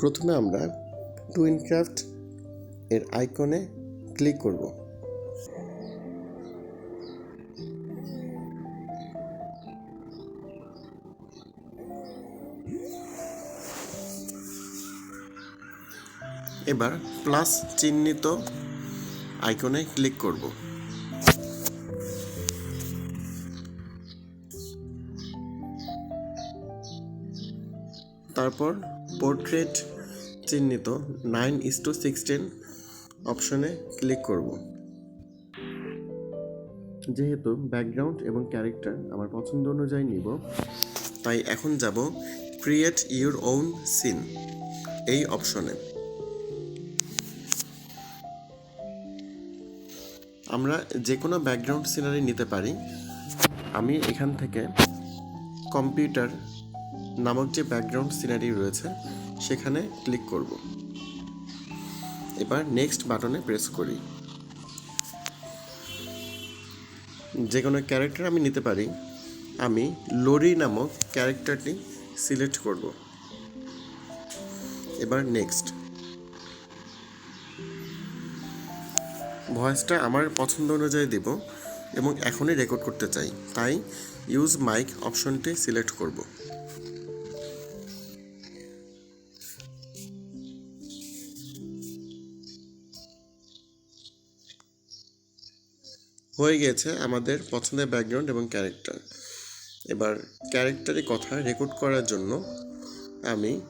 প্রথমে আমরা টুইনক্রাফট এর আইকনে ক্লিক করব। এবার প্লাস চিহ্নিত আইকনে ক্লিক করব। তারপর পোর্ট্রেট চিহ্নিত নাইন ইস টু সিক্সটিন অপশনে ক্লিক করব। যেহেতু ব্যাকগ্রাউন্ড এবং ক্যারেক্টার আমার পছন্দ অনুযায়ী নিব, তাই এখন যাব ক্রিয়েট ইউর ওন সিন এই অপশনে আমরা যে কোনো ব্যাকগ্রাউন্ড সিনারি নিতে পারি। আমি এখান থেকে কম্পিউটার নামক যে ব্যাকগ্রাউন্ড সিনারি রয়েছে, সেখানে ক্লিক করব। এবার নেক্সট বাটনে প্রেস করি। যে কোনো ক্যারেক্টার আমি নিতে পারি, আমি লোরি নামক ক্যারেক্টারটি সিলেক্ট করব। এবার নেক্সট ভয়েসটা আমার পছন্দ অনুযায়ী দেব এবং এখনই রেকর্ড করতে চাই, তাই ইউজ মাইক অপশনটি সিলেক্ট করব। হয়ে গেছে আমাদের পছন্দের ব্যাকগ্রাউন্ড এবং ক্যারেক্টার এবার ক্যারেক্টারে কথা রেকর্ড করার জন্য আমি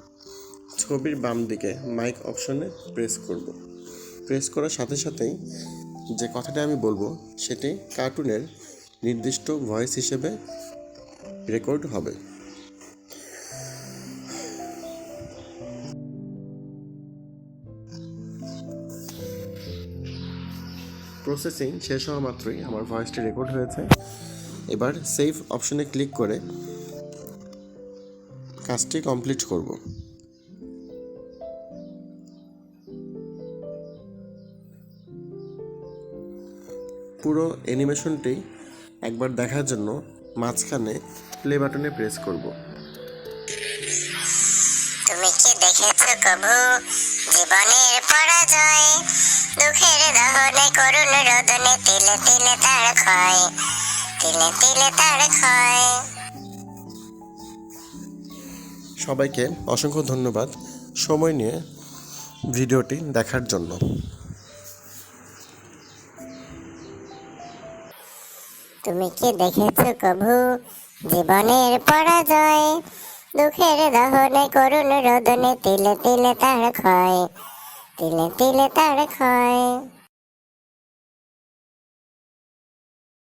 ছবির বাম দিকে মাইক অপশনে প্রেস করব। প্রেস করার সাথে সাথেই যে কথাটা আমি বলব, সেটি কার্টুনের নির্দিষ্ট ভয়েস হিসেবে রেকর্ড হবে। প্রসেসিং শেষ হওয়া মাত্রই আমার ভয়েসটি রেকর্ড হয়েছে। এবার সেভ অপশনে ক্লিক করে কাজটি কমপ্লিট করব। পুরো অ্যানিমেশনটি একবার দেখার জন্য মাঝখানে প্লে বাটনে প্রেস করব। তুমি কি দেখেছ কভু জীবনের পরাজয় দহনে করুণ রোদনে তিলে তিলে তার ক্ষয় তিলে তিলে তার ক্ষয় সবাইকে অসংখ্য ধন্যবাদ সময় নিয়ে ভিডিওটি দেখার জন্য। তুমি কি দেখেছ কভু? জীবনের পরাজয় দুঃখের দহনে করুণ রোদনে তিলে তিলে তার ক্ষয় তিলে তিলে তার ক্ষয়